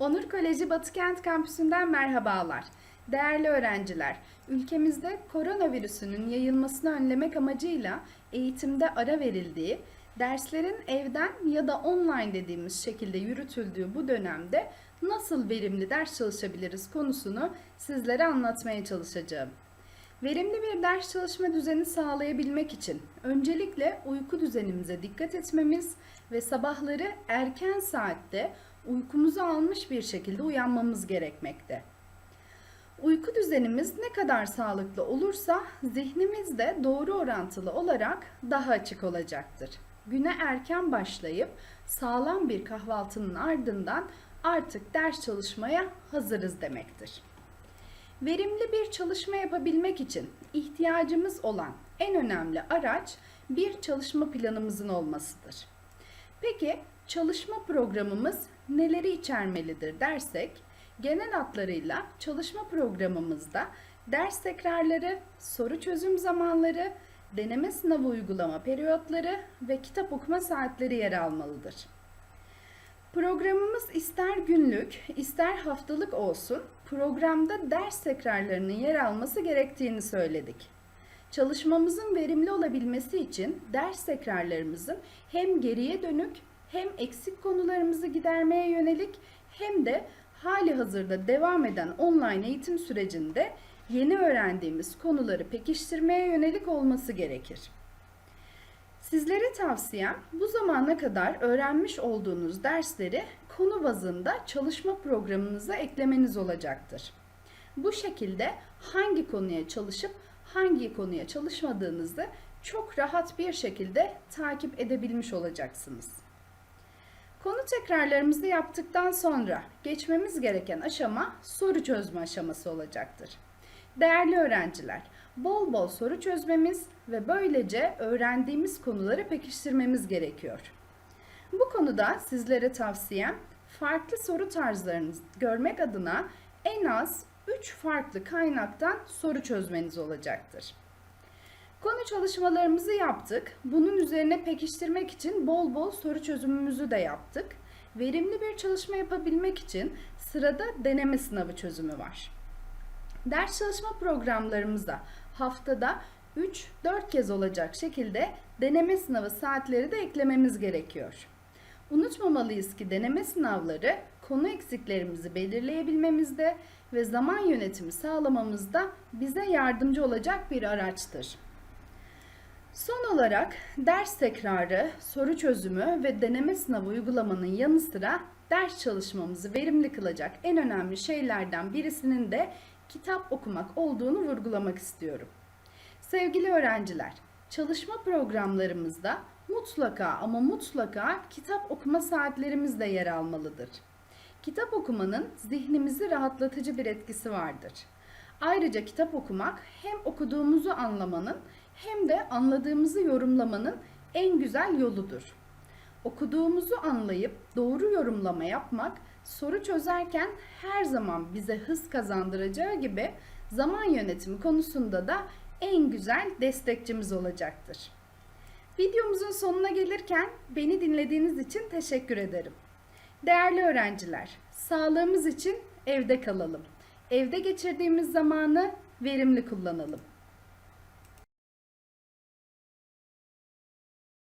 Onur Koleji Batıkent Kampüsü'nden merhabalar. Değerli öğrenciler, ülkemizde koronavirüsünün yayılmasını önlemek amacıyla eğitimde ara verildiği, derslerin evden ya da online dediğimiz şekilde yürütüldüğü bu dönemde nasıl verimli ders çalışabiliriz konusunu sizlere anlatmaya çalışacağım. Verimli bir ders çalışma düzeni sağlayabilmek için öncelikle uyku düzenimize dikkat etmemiz ve sabahları erken saatte uykumuzu almış bir şekilde uyanmamız gerekmekte. Uyku düzenimiz ne kadar sağlıklı olursa zihnimiz de doğru orantılı olarak daha açık olacaktır. Güne erken başlayıp sağlam bir kahvaltının ardından artık ders çalışmaya hazırız demektir. Verimli bir çalışma yapabilmek için ihtiyacımız olan en önemli araç bir çalışma planımızın olmasıdır. Peki çalışma programımız neleri içermelidir dersek, genel hatlarıyla çalışma programımızda ders tekrarları, soru çözüm zamanları, deneme sınavı uygulama periyotları ve kitap okuma saatleri yer almalıdır. Programımız ister günlük, ister haftalık olsun, programda ders tekrarlarının yer alması gerektiğini söyledik. Çalışmamızın verimli olabilmesi için ders tekrarlarımızın hem geriye dönük hem eksik konularımızı gidermeye yönelik hem de hali hazırda devam eden online eğitim sürecinde yeni öğrendiğimiz konuları pekiştirmeye yönelik olması gerekir. Sizlere tavsiyem bu zamana kadar öğrenmiş olduğunuz dersleri konu bazında çalışma programınıza eklemeniz olacaktır. Bu şekilde hangi konuya çalışıp hangi konuya çalışmadığınızı çok rahat bir şekilde takip edebilmiş olacaksınız. Konu tekrarlarımızı yaptıktan sonra geçmemiz gereken aşama soru çözme aşaması olacaktır. Değerli öğrenciler, bol bol soru çözmemiz ve böylece öğrendiğimiz konuları pekiştirmemiz gerekiyor. Bu konuda sizlere tavsiyem farklı soru tarzlarını görmek adına en az 3 farklı kaynaktan soru çözmeniz olacaktır. Konu çalışmalarımızı yaptık. Bunun üzerine pekiştirmek için bol bol soru çözümümüzü de yaptık. Verimli bir çalışma yapabilmek için sırada deneme sınavı çözümü var. Ders çalışma programlarımızda haftada 3-4 kez olacak şekilde deneme sınavı saatleri de eklememiz gerekiyor. Unutmamalıyız ki deneme sınavları konu eksiklerimizi belirleyebilmemizde ve zaman yönetimi sağlamamızda bize yardımcı olacak bir araçtır. Son olarak ders tekrarı, soru çözümü ve deneme sınavı uygulamanın yanı sıra ders çalışmamızı verimli kılacak en önemli şeylerden birisinin de kitap okumak olduğunu vurgulamak istiyorum. Sevgili öğrenciler, çalışma programlarımızda mutlaka ama mutlaka kitap okuma saatlerimiz de yer almalıdır. Kitap okumanın zihnimizi rahatlatıcı bir etkisi vardır. Ayrıca kitap okumak hem okuduğumuzu anlamanın hem de anladığımızı yorumlamanın en güzel yoludur. Okuduğumuzu anlayıp doğru yorumlama yapmak soru çözerken her zaman bize hız kazandıracağı gibi zaman yönetimi konusunda da en güzel destekçimiz olacaktır. Videomuzun sonuna gelirken beni dinlediğiniz için teşekkür ederim. Değerli öğrenciler, sağlığımız için evde kalalım. Evde geçirdiğimiz zamanı verimli kullanalım.